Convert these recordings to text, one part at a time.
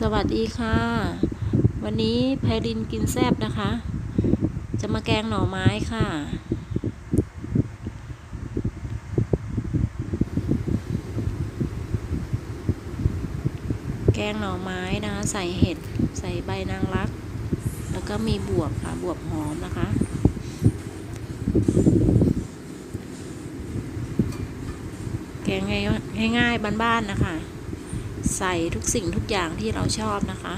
สวัสดีค่ะ วันนี้ไพรินกินแซบนะคะ จะมาแกงหน่อไม้ค่ะ แกงหน่อไม้นะคะ ใส่เห็ดใส่ใบนางรัก แล้วก็มีบวบค่ะ บวบหอมนะคะแกงง่ายง่ายบ้านๆนะคะ ใส่ทุกสิ่งทุกอย่างที่เราชอบนะคะ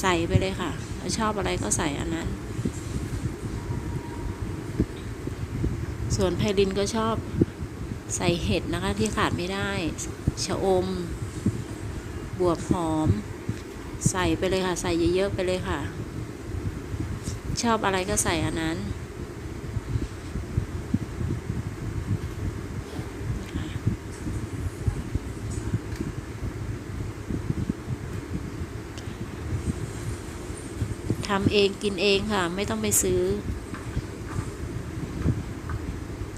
ใส่ไปเลยค่ะ เราชอบอะไรก็ใส่อันนั้น ส่วนไพรินก็ชอบใส่เห็ดนะคะที่ขาดไม่ได้ ชะอม บวบหอม ใส่ไปเลยค่ะ ใส่เยอะๆไปเลยค่ะ ชอบอะไรก็ใส่อันนั้น ทำเองกินเองค่ะ ไม่ต้องไปซื้อ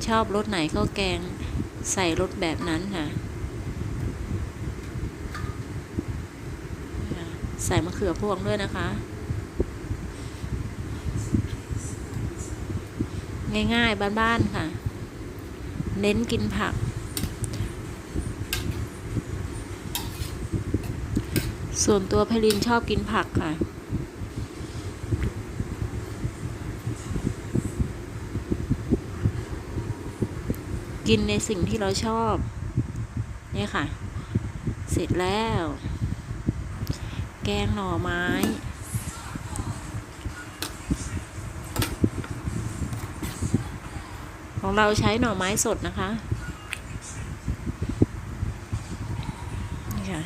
ชอบรสไหนก็แกงใส่รสแบบนั้นค่ะ ใส่มะเขือพวงด้วยนะคะ ง่ายๆ บ้านๆ ค่ะ เน้นกินผัก ส่วนตัวพลินชอบกินผักค่ะ กินในสิ่งที่เราชอบ เนี่ยค่ะ เสร็จแล้ว แกงหน่อไม้ของเราใช้หน่อไม้สดนะคะ นี่ค่ะ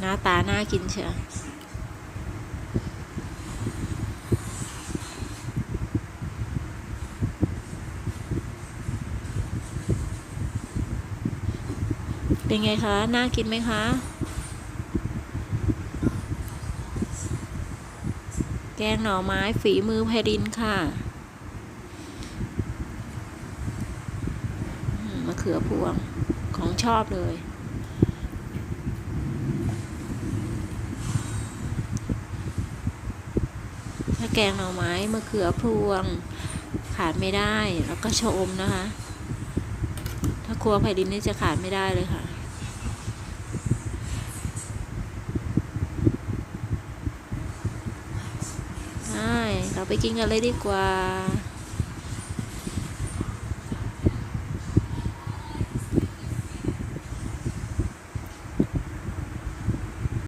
หน้าตาน่ากินเชียว เป็นไงคะ น่ากินไหมคะ แกงหน่อไม้ฝีมือไพรินค่ะมะเขือพวงของชอบเลย ถ้าแกงหน่อไม้มะเขือพวง ขาดไม่ได้แล้วก็ชมนะคะ ถ้าครัวไผ่ดินนี่จะขาดไม่ได้เลยค่ะ ใช่ เราไปกินกันเลยดีกว่า